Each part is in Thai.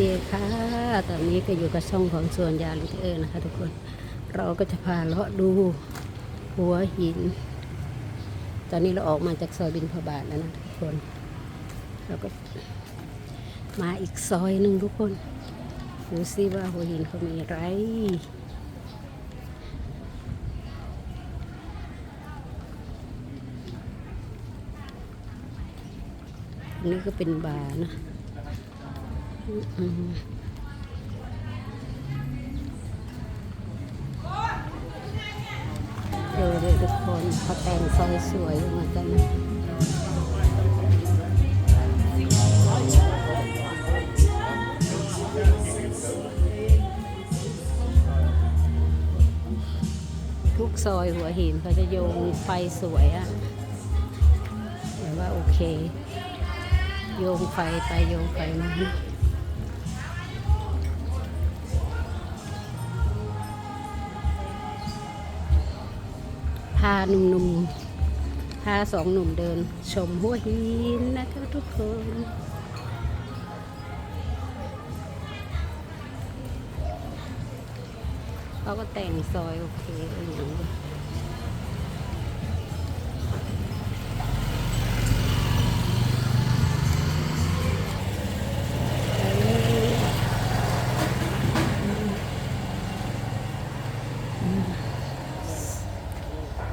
ดีค่ะ ตอนนี้ก็อยู่กับช่องของสวนยาลิเออร์นะคะทุกคน เราก็จะพาเลาะดูหัวหิน ตอนนี้เราออกมาจากซอยบินพบาทแล้วนะทุกคน เราก็มาอีกซอยหนึ่งทุกคน ดูซิว่าหัวหินเขามีอะไรนนี้ก็เป็นบาร์นะ อืมดูเลยทุกคนเขาแต่งซอยสวยเหมือนกันนะทุกซอยหัวหินเขาจะโยงไฟสวยอะแต่ว่าโอเค โยงไฟไปโยงไฟมาาหนุ่มๆ พาสองหนุ่มเดิน ชมหัวหินนะคะทุกคนเขาก็แต่งซอยโอเคอย่างนี้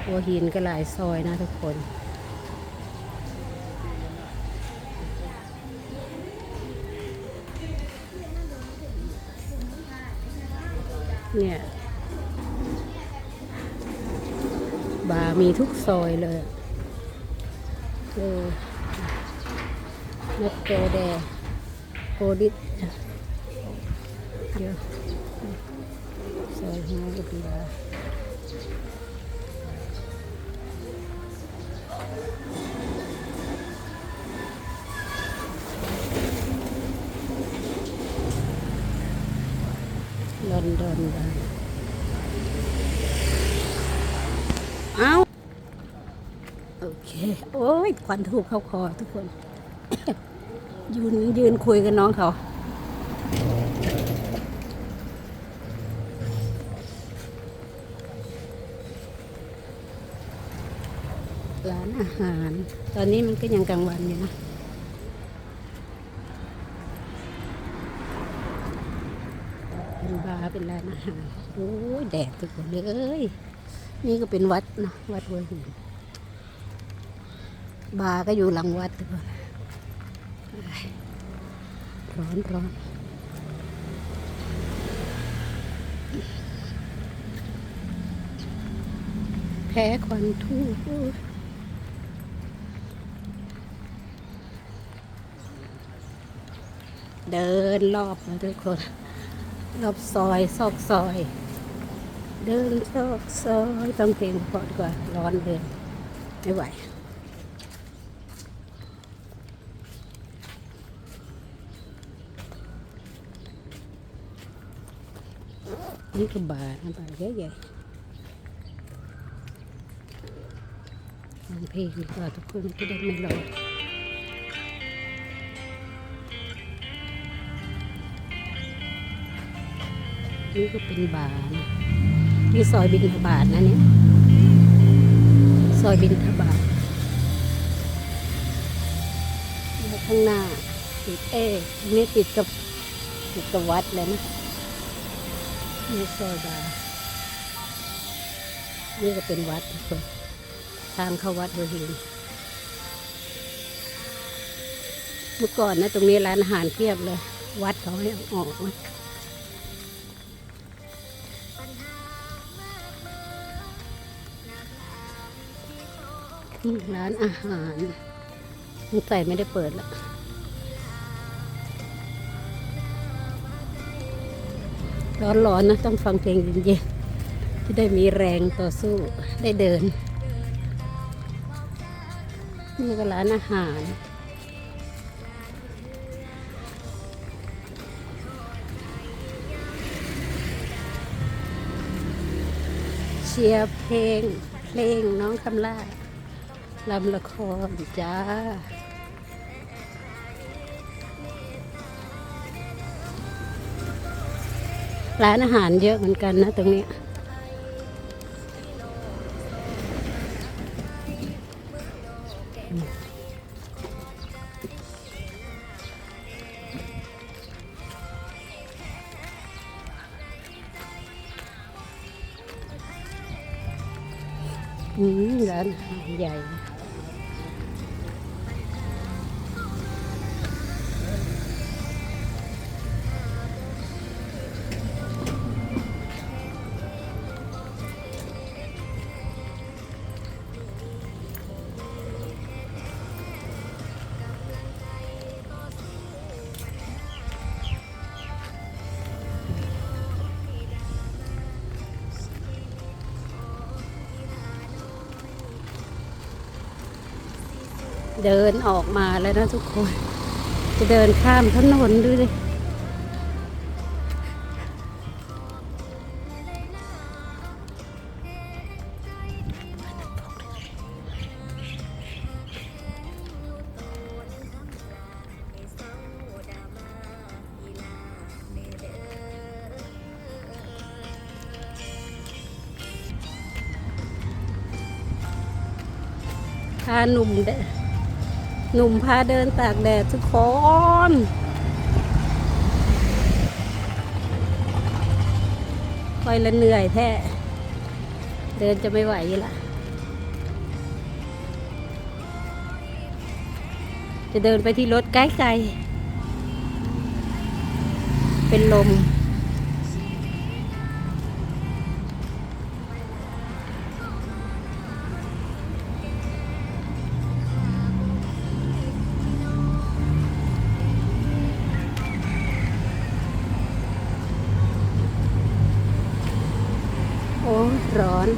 หัวหินก็หลายซอยนะทุกคนเนี่ยบาร์มีทุกซอยเลยเออนัดโกแดโกดิดเดี๋ยวซอยหัวอุดบาร์ลอ นดอนได้เอาโอเค โอ้ยควันทูบเข้าคอทุกคน ยืนยืนคุยกับน้องเขาร้านอาหาร ตอนนี้มันก็ยังกลางวันอยู่นะ เป็นบาร์เป็นร้านอาหารโอ้ยแดดทุกคนเลย นี่ก็เป็นวัดนะวัดหัวหินบาร์ก็อยู่หลังวัดทุกคนร้อนร้อนแพ้ควันทูบโอ้ยเดินรอบนะทุกคน รอบซอยซอกซอย เดินซอกซอยต้องเพลงพอดีกว่าร้อนเลยไม่ไหวนี่คือบาร์นะบาร์ใหญ่ๆฟังเพลงดีกว่าทุกคนจะได้ไม่ร้อน นี่ก็เป็นบาร์นะนี่ซอยบินทบาทนะเนี่ยซอยบินทบาทแล้วข้างหน้าติดเอ๊นี่ติดกับติดกับวัดเลยนะนี่ซอยบาร์นี่ก็เป็นวัดทุกคนทางเข้าวัดหัวหินเมื่อก่อนนะ ตรงนี้ร้านอาหารเพียบเลย วัดเขาให้อาออก ร้านอาหารสงสัยไม่ได้เปิดล้วร้อนๆนะ ต้องฟังเพลงเย็นๆที่ได้มีแรงต่อสู้ได้เดิน นี่ก็ร้านอาหาร เชียร์เพลง เพลงน้องคำล่า ลำละครจ้าร้านอาหารเยอะเหมือนกันนะตรงนี้ อืมร้านอาหารใหญ่ เดินออกมาแล้วนะทุกคน จะเดินข้ามถนนดูดิพาหนุ่มเด หนุ่มพาเดินตากแดดทุกคนคอยละเหนื่อยแท้ เดินจะไม่ไหวละจะเดินไปที่รถใกล้ๆเป็นลม ร้อน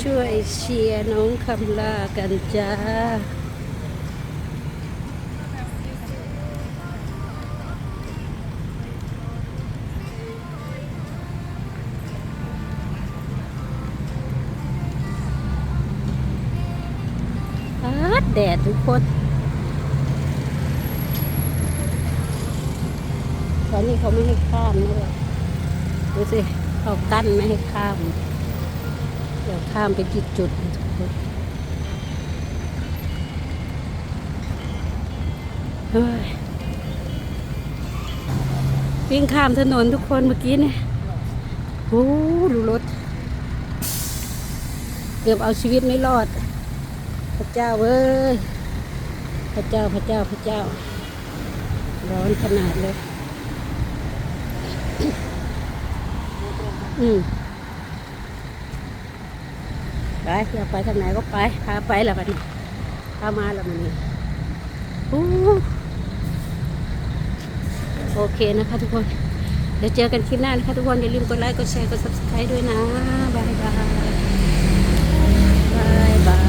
ช่วยเชียร์น้องคำลากันจ้า แดดทุกคน ตอนนี้เขาไม่ให้ข้ามนะเลยดูสิเขากั้นไม่ให้ข้าม เดี๋ยวข้ามไปจุดจุดๆทุกคนเฮ้ยวิ่งข้ามถนนทุกคนเมื่อกี้เนี่ยโอ้ดูรถ เกือบเอาชีวิตไม่รอด พระเจ้าเว้ย พระเจ้าพระเจ้าพระเจ้า ร้อนขนาดเลย อืมไปอยากไปทางไหนก็ไปพาไปละมันพามาละมันนี้โอเคนะคะทุกคน เดี๋ยวเจอกันคลิปหน้านะคะทุกคน อย่าลืมกดไลค์ กดแชร์ กดซับสไครต์ด้วยนะ บายบายบายบาย